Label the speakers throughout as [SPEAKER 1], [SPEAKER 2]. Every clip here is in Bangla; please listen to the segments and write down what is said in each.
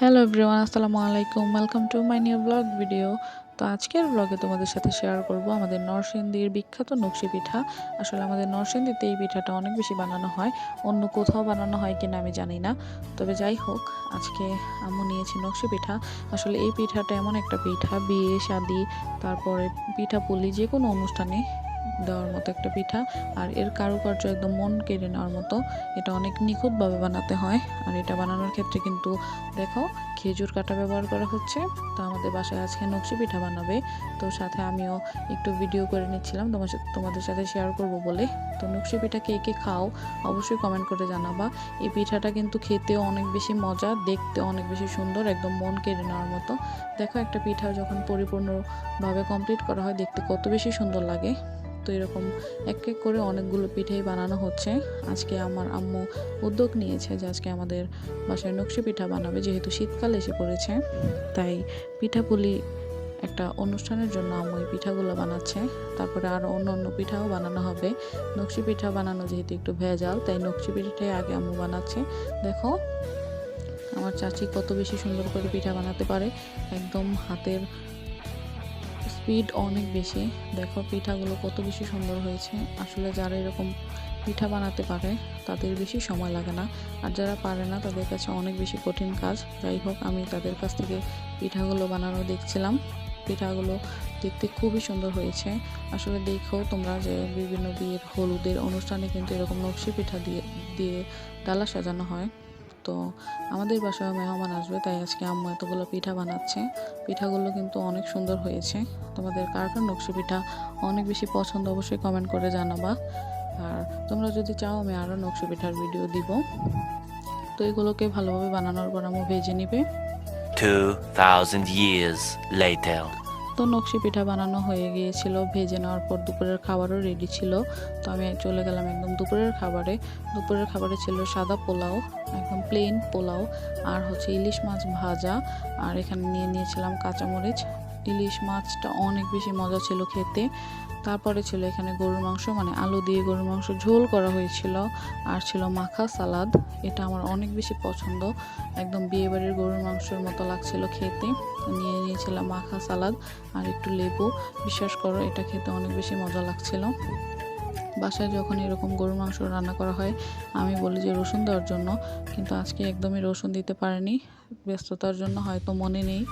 [SPEAKER 1] হ্যালো এভরিওয়ান আসসালামু আলাইকুম। Welcome to my new blog video তো আজকের ব্লগে তোমাদের সাথে শেয়ার করব আমাদের নরসিংদীর বিখ্যাত নকশি পিঠা। আসলে আমাদের নরসিংদীতে এই পিঠাটা অনেক বেশি বানানো হয়। অন্য কোথাও বানানো হয় কিনা আমি জানি না। তবে যাই হোক, আজকে আম্মু নিয়েছি নকশি পিঠা। আসলে এই পিঠাটা এমন একটা পিঠা, বিয়ে, শাদি, তারপরে পিঠা পুলি যে কোনো অনুষ্ঠানে দেওয়ার মতো একটা পিঠা। আর এর কারুকার্য একদম মন কেড়ে নেওয়ার মতো। এটা অনেক নিখুঁতভাবে বানাতে হয়। আর এটা বানানোর ক্ষেত্রে কিন্তু দেখো, খেজুর কাটা ব্যবহার করা হচ্ছে। তো আমাদের বাসায় আজকে নকশি পিঠা বানাবে। তো সাথে আমিও একটু ভিডিও করে নিচ্ছিলাম। তোমার সাথে, তোমাদের সাথে শেয়ার করব বলে। তো নকশি পিঠা কে কে খাও, অবশ্যই কমেন্ট করে জানাবা। এই পিঠাটা কিন্তু খেতেও অনেক বেশি মজা দেখতে অনেক বেশি সুন্দর, একদম মন কেড়ে নেওয়ার মতো। দেখো একটা পিঠা যখন পরিপূর্ণভাবে কমপ্লিট করা হয়, দেখতে কত বেশি সুন্দর লাগে। তো এরকম এক এক করে অনেকগুলো পিঠেই বানানো হচ্ছে। আজকে আমার আম্মু উদ্যোগ নিয়েছে যে আজকে আমাদের বাসায় নকশি পিঠা বানাবে, যেহেতু শীতকাল এসে পড়েছে। তাই পিঠাপুলি একটা অনুষ্ঠানের জন্য আম্মু এই পিঠাগুলো বানাচ্ছে। তারপরে আরও অন্য অন্য পিঠাও বানানো হবে। নকশি পিঠা বানানো যেহেতু একটু ভেজাল, তাই নকশি পিঠাটাই আগে আম্মু বানাচ্ছে। দেখো, আমার চাচি কত বেশি সুন্দর করে পিঠা বানাতে পারে। একদম হাতের স্পিড অনেক বেশি। দেখো পিঠাগুলো কত বেশি সুন্দর হয়েছে। আসলে যারা এরকম পিঠা বানাতে পারে, তাদের বেশি সময় লাগে না। আর যারা পারে না, তাদের কাছে অনেক বেশি কঠিন কাজ। যাই হোক, আমি তাদের কাছ থেকে পিঠাগুলো বানানো দেখছিলাম। পিঠাগুলো দেখতে খুবই সুন্দর হয়েছে। আসলে দেখো তোমরা যে বিভিন্ন বিয়ের হলুদের অনুষ্ঠানে কিন্তু এরকম নকশি পিঠা দিয়ে দিয়ে ডালা সাজানো হয়। তো আমাদের বাসায় মেহমান আসবে তাই আজকে আম্মু এতগুলো পিঠা বানাচ্ছে। পিঠাগুলো কিন্তু অনেক সুন্দর হয়েছে। তোমাদের কার কার নকশি পিঠা অনেক বেশি পছন্দ অবশ্যই কমেন্ট করে জানাবা। আর তোমরা যদি চাও আমি আরও নকশি পিঠার ভিডিও দিব। তো এগুলোকে ভালোভাবে বানানোর পর আম্মু ভেজে নিবে।
[SPEAKER 2] 2000 years later.
[SPEAKER 1] তো নকশি পিঠা বানানো হয়ে গিয়েছিল ভেজে নেওয়ার পর দুপুরের খাবারও রেডি ছিল। তো আমি চলে গেলাম একদম দুপুরের খাবারে। দুপুরের খাবারে ছিল সাদা পোলাও। একদম প্লেন পোলাও আর হচ্ছে ইলিশ মাছ ভাজা। আর এখানে নিয়ে নিয়েছিলাম কাঁচামরিচ। ইলিশ মাছটা অনেক বেশি মজা ছিল খেতে। তারপরে ছিল এখানে গরুর মাংস মানে আলু দিয়ে গরুর মাংস ঝোল করা হয়েছিল। আর ছিল মাখা সালাদ, এটা আমার অনেক বেশি পছন্দ। একদম বিয়েবাড়ির গরুর মাংসের মতো লাগছিল খেতে। নিয়ে নিয়েছিলাম মাখা সালাদ আর একটু লেবু। বিশ্বাস করো, এটা খেতে অনেক বেশি মজা লাগছিল। বাসায় যখন এরকম গরুর মাংস রান্না করা হয়, আমি বলি যে রসুন দেওয়ার জন্য। কিন্তু আজকে একদমই রসুন দিতে পারেনি। ব্যস্ততার জন্য হয়তো মনে নেই।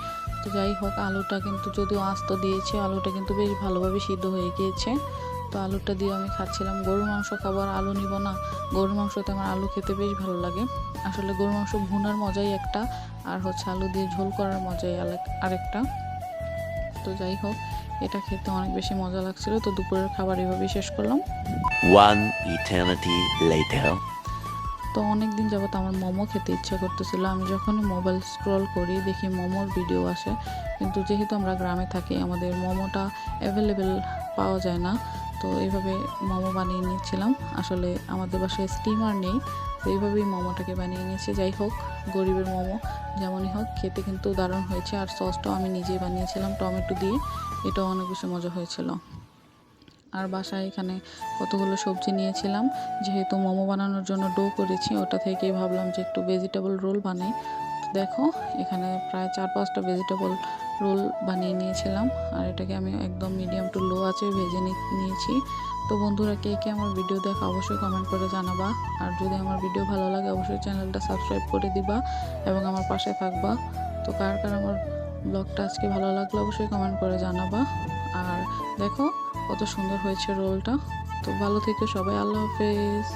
[SPEAKER 1] তো যাই হোক, আলুটা কিন্তু যদিও আস্ত দিয়েছে, আলুটা কিন্তু বেশ ভালোভাবে সিদ্ধ হয়ে গিয়েছে। তো আলুটা দিয়ে আমি খাচ্ছিলাম। গরুর মাংস খাবার আলু নিব না। গরুর মাংসতে আমার আলু খেতে বেশ ভালো লাগে। আসলে গরুর মাংস ভুনার মজাই একটা, আর হচ্ছে আলু দিয়ে ঝোল করার মজাই আরেকটা। তো যাই হোক এটা খেতে অনেক বেশি মজা লাগছিল তো দুপুরের খাবার এভাবেই শেষ করলাম।
[SPEAKER 2] One eternity later.
[SPEAKER 1] তো অনেক দিন যাবত আমার মোমো খেতে ইচ্ছা করতেছিল। আমি যখনই মোবাইল স্ক্রল করি দেখি মোমোর ভিডিও আসে। কিন্তু যেহেতু আমরা গ্রামে থাকি আমাদের মোমোটা অ্যাভেলেবেল পাওয়া যায় না। তো এইভাবে মোমো বানিয়ে নিচ্ছিলাম। আসলে আমাদের বাসায় স্টিমার নেই। তো এইভাবেই মোমোটাকে বানিয়ে নিয়েছি। যাই হোক, গরিবের মোমো যেমনই হোক, খেতে কিন্তু দারুণ হয়েছে। আর সসটাও আমি নিজেই বানিয়েছিলাম টমেটো দিয়ে। এটাও অনেক বেশি মজা হয়েছিল। আর বাসায় এখানে কতগুলো সবজি নিয়েছিলাম। যেহেতু মোমো বানানোর জন্য ডো করেছি, ওটা থেকেই ভাবলাম যে একটু ভেজিটেবল রোল বানাই। দেখো, এখানে প্রায় চার পাঁচটা ভেজিটেবল রোল বানিয়ে নিয়েছিলাম। আর এটাকে আমি একদম মিডিয়াম টু লো আছে ভেজে নিয়েছি। তো বন্ধুরা কে কে আমার ভিডিও দেখা অবশ্যই কমেন্ট করে জানাবা। আর যদি আমার ভিডিও ভালো লাগে, অবশ্যই চ্যানেলটা সাবস্ক্রাইব করে দিবা এবং আমার পাশে থাকবা। তো কার কার আমার ব্লগটা আজকে ভালো লাগল, অবশ্যই কমেন্ট করে জানাবা। আর দেখো কত সুন্দর হয়েছে রোলটা তো ভালো থেকে সবাই, আল্লাহ হাফেজ।